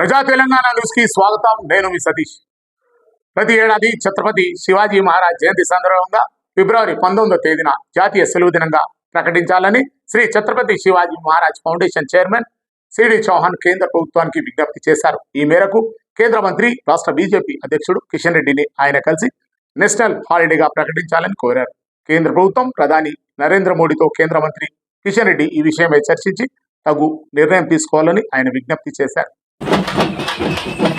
ప్రజా తెలంగాణ న్యూస్కి స్వాగతం. నేను మీ సతీష్. ప్రతి ఏడాది ఛత్రపతి శివాజీ మహారాజ్ జయంతి సందర్భంగా ఫిబ్రవరి పంతొమ్మిదో తేదీన జాతీయ సెలవు దినంగా ప్రకటించాలని Shri Chhatrapati Shivaji Maharaj foundation chairman CD Chauhan కేంద్ర ప్రభుత్వానికి విజ్ఞప్తి చేశారు. ఈ మేరకు కేంద్ర మంత్రి రాష్ట్ర బీజేపీ అధ్యక్షుడు కిషన్ రెడ్డిని ఆయన కలిసి నేషనల్ హాలిడేగా ప్రకటించాలని కోరారు. కేంద్ర ప్రభుత్వం ప్రధాని నరేంద్ర మోడీతో కేంద్ర మంత్రి కిషన్ రెడ్డి ఈ విషయమై చర్చించి తగు నిర్ణయం తీసుకోవాలని ఆయన విజ్ఞప్తి చేశారు. Thank you.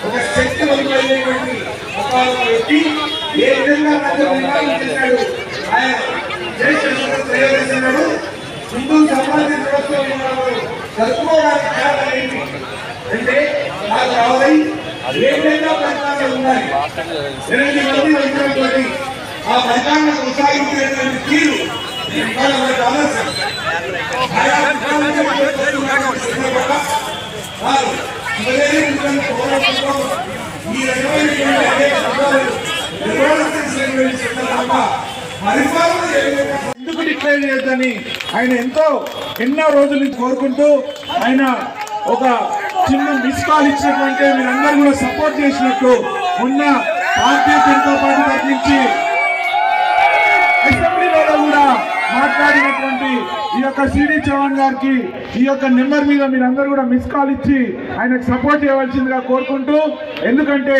ఒక శక్తి వదిలేటువంటి ఒక వ్యక్తి ఏ విధంగా మనకు ఆయన ప్రయోగిస్తున్నాడు హిందూ సమాజ వ్యవస్థలో జరుపుకోవడానికి కారణం ఏంటి అంటే నాకు రావాలి ఏ విధంగా పరిపాలన ఉండాలి ఎనిమిది మంది వచ్చినటువంటి ఆ ప్రకారం కొనసాగించేటువంటి తీరు ఎందుకు డిక్లేర్ చేయొద్దని ఆయన ఎంతో ఎన్నో రోజుల నుంచి కోరుకుంటూ ఆయన ఒక చిన్న మిస్ కాల్ ఇచ్చినటువంటి మీరందరూ కూడా సపోర్ట్ చేసినట్టు ఉన్న భారతీయ జనతా పార్టీ తరఫు నుంచి మాట్లాడినటువంటి ఈ యొక్క సిడి చౌహాన్ గారికి ఈ యొక్క నెంబర్ మీద మీరందరూ కూడా మిస్ కాల్ ఇచ్చి ఆయనకు సపోర్ట్ చేయవలసిందిగా కోరుకుంటూ ఎందుకంటే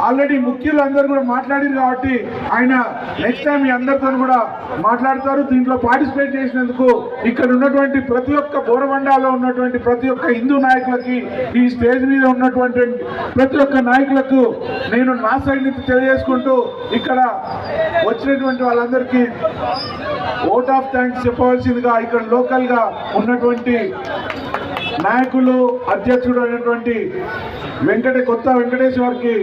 ఆల్రెడీ ముఖ్యులు అందరూ కూడా మాట్లాడారు కాబట్టి ఆయన నెక్స్ట్ టైం మీ అందరితో కూడా మాట్లాడతారు. దీంట్లో పార్టిసిపేట్ చేసినందుకు ఇక్కడ ఉన్నటువంటి ప్రతి ఒక్క బోరబండాలో ఉన్నటువంటి ప్రతి ఒక్క హిందూ నాయకులకి ఈ స్టేజ్ మీద ఉన్నటువంటి ప్రతి ఒక్క నాయకులకు నేను నా సైడ్ నుంచి తెలియజేసుకుంటూ ఇక్కడ వచ్చినటువంటి వాళ్ళందరికీ ఓట్ ఆఫ్ థ్యాంక్స్ చెప్పవలసిందిగా ఇక్కడ లోకల్గా ఉన్నటువంటి నాయకులు అధ్యక్షుడు అయినటువంటి వెంకట కొత్త వెంకటేశ్వర్కి